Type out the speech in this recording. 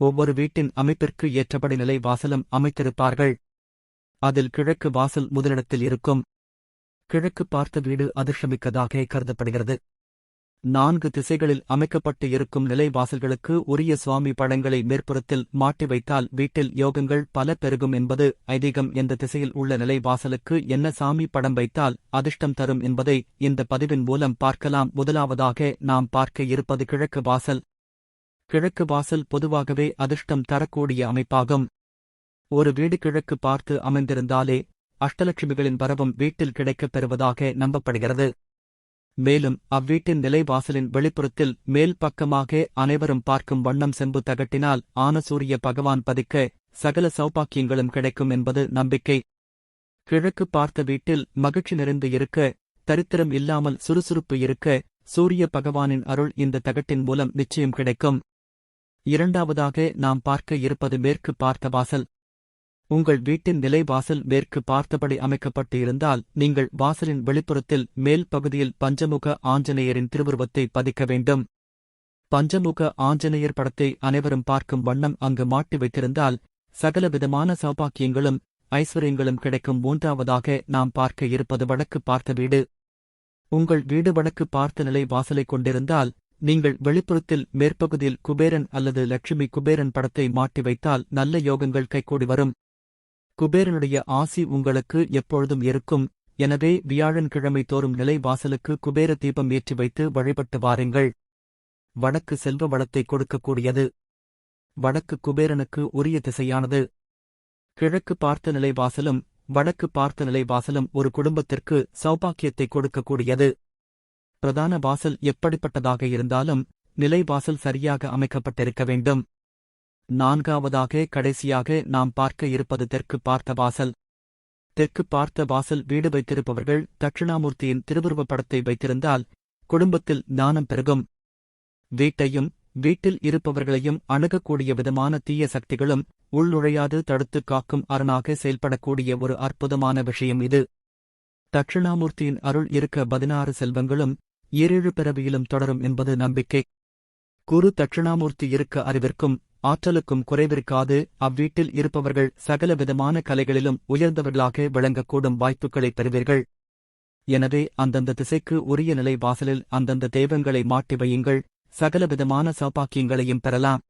ஒவ்வொரு வீட்டின் அமைப்பிற்கு ஏற்றபடி நிலை வாசலும் அமைத்திருப்பார்கள். அதில் கிழக்கு வாசல் முதலிடத்தில் இருக்கும். கிழக்கு பார்த்த வீடு அதிர்ஷ்டமிக்கதாக கருதப்படுகிறது. நான்கு திசைகளில் அமைக்கப்பட்டு இருக்கும் நிலைவாசல்களுக்கு உரிய சுவாமி படங்களை மேற்புறத்தில் மாட்டி வைத்தால் வீட்டில் யோகங்கள் பல பெருகும் என்பது ஐதீகம் எந்த திசையில் உள்ள நிலை வாசலுக்கு என்ன சாமி படம் வைத்தால் அதிர்ஷ்டம் தரும் என்பதை இந்த பதிவின் மூலம் பார்க்கலாம். முதலாவதாக நாம் பார்க்க இருப்பது கிழக்கு வாசல். கிழக்கு வாசல் பொதுவாகவே அதிர்ஷ்டம் தரக்கூடிய அமைப்பாகும். ஒரு வீடு கிழக்கு பார்த்து அமைந்திருந்தாலே அஷ்டலட்சுமிகளின் வரவும் வீட்டில் கிடைக்கப் பெறுவதாக நம்பப்படுகிறது. மேலும் அவ்வீட்டின் நிலைவாசலின் வெளிப்புறத்தில் மேல் பக்கமாக அனைவரும் பார்க்கும் வண்ணம் செம்பு தகட்டினால் ஆனசூரிய பகவான் பதிக்க சகல சௌபாக்கியங்களும் கிடைக்கும் என்பது நம்பிக்கை. கிழக்கு பார்த்த வீட்டில் மகிழ்ச்சி நிறைந்து இருக்க தரித்திரம் இல்லாமல் சுறுசுறுப்பு இருக்க சூரிய பகவானின் அருள் இந்த தகட்டின் மூலம் நிச்சயம் கிடைக்கும். இரண்டாவதாக நாம் பார்க்க இருப்பது மேற்கு பார்த்த வாசல். உங்கள் வீட்டின் நிலை வாசல் மேற்கு பார்த்தபடி அமைக்கப்பட்டு இருந்தால் நீங்கள் வாசலின் வெளிப்புறத்தில் மேல் பகுதியில் பஞ்சமுக ஆஞ்சநேயரின் திருவுருவத்தை பதிக்க வேண்டும். பஞ்சமுக ஆஞ்சநேயர் படத்தை அனைவரும் பார்க்கும் வண்ணம் அங்கு மாட்டி வைத்திருந்தால் சகலவிதமான சௌபாக்கியங்களும் ஐஸ்வர்யங்களும் கிடைக்கும். மூன்றாவதாக நாம் பார்க்க இருப்பது வடக்கு பார்த்த வீடு. உங்கள் வீடு வடக்கு பார்த்த நிலை வாசலை கொண்டிருந்தால் நீங்கள் வெளிப்புறத்தில் மேற்பகுதியில் குபேரன் அல்லது லட்சுமி குபேரன் படத்தை மாட்டி வைத்தால் நல்ல யோகங்கள் கைகூடி வரும். குபேரனுடைய ஆசி உங்களுக்கு எப்பொழுதும் இருக்கும். எனவே வியாழன் கிழமை தோறும் நிலை வாசலுக்கு குபேர தீபம் ஏற்றி வைத்து வழிபட்டு வாருங்கள். வடக்கு செல்வ வளத்தை கொடுக்கக்கூடியது. வடக்கு குபேரனுக்கு உரிய திசையானது. கிழக்கு பார்த்த நிலை வாசலும் வடக்கு பார்த்த நிலை வாசலும் ஒரு குடும்பத்திற்கு சௌபாக்கியத்தை கொடுக்கக்கூடியது. பிரதான வாசல் எப்படிப்பட்டதாக இருந்தாலும் நிலை வாசல் சரியாக அமைக்கப்பட்டிருக்க வேண்டும். நான்காவதாக கடைசியாக நாம் பார்க்க இருப்பது தெற்கு பார்த்த வாசல். தெற்கு பார்த்த வாசல் வீடு வைத்திருப்பவர்கள் தட்சிணாமூர்த்தியின் திருவுருவப் படத்தை வைத்திருந்தால் குடும்பத்தில் ஞானம் பெருகும். வீட்டையும் வீட்டில் இருப்பவர்களையும் அணுகக்கூடிய விதமான தீய சக்திகளும் உள்நுழையாது தடுத்து காக்கும் அரணாக செயல்படக்கூடிய ஒரு அற்புதமான விஷயம் இது. தட்சிணாமூர்த்தியின் அருள் இருக்க பதினாறு செல்வங்களும் ஈரேழு பிறவியிலும் தொடரும் என்பது நம்பிக்கை. குரு தட்சிணாமூர்த்தி இருக்க அறிவிற்கும் ஆற்றலுக்கும் குறைவிருக்காது. அவ்வீட்டில் இருப்பவர்கள் சகல விதமான கலைகளிலும் உயர்ந்தவர்களாக விளங்கக்கூடும் வாய்ப்புகளை பெறுவீர்கள். எனவே அந்தந்த திசைக்கு உரிய நிலை வாசலில் அந்தந்த தெய்வங்களை மாட்டி வையுங்கள். சகலவிதமான சௌபாக்கியங்களையும் பெறலாம்.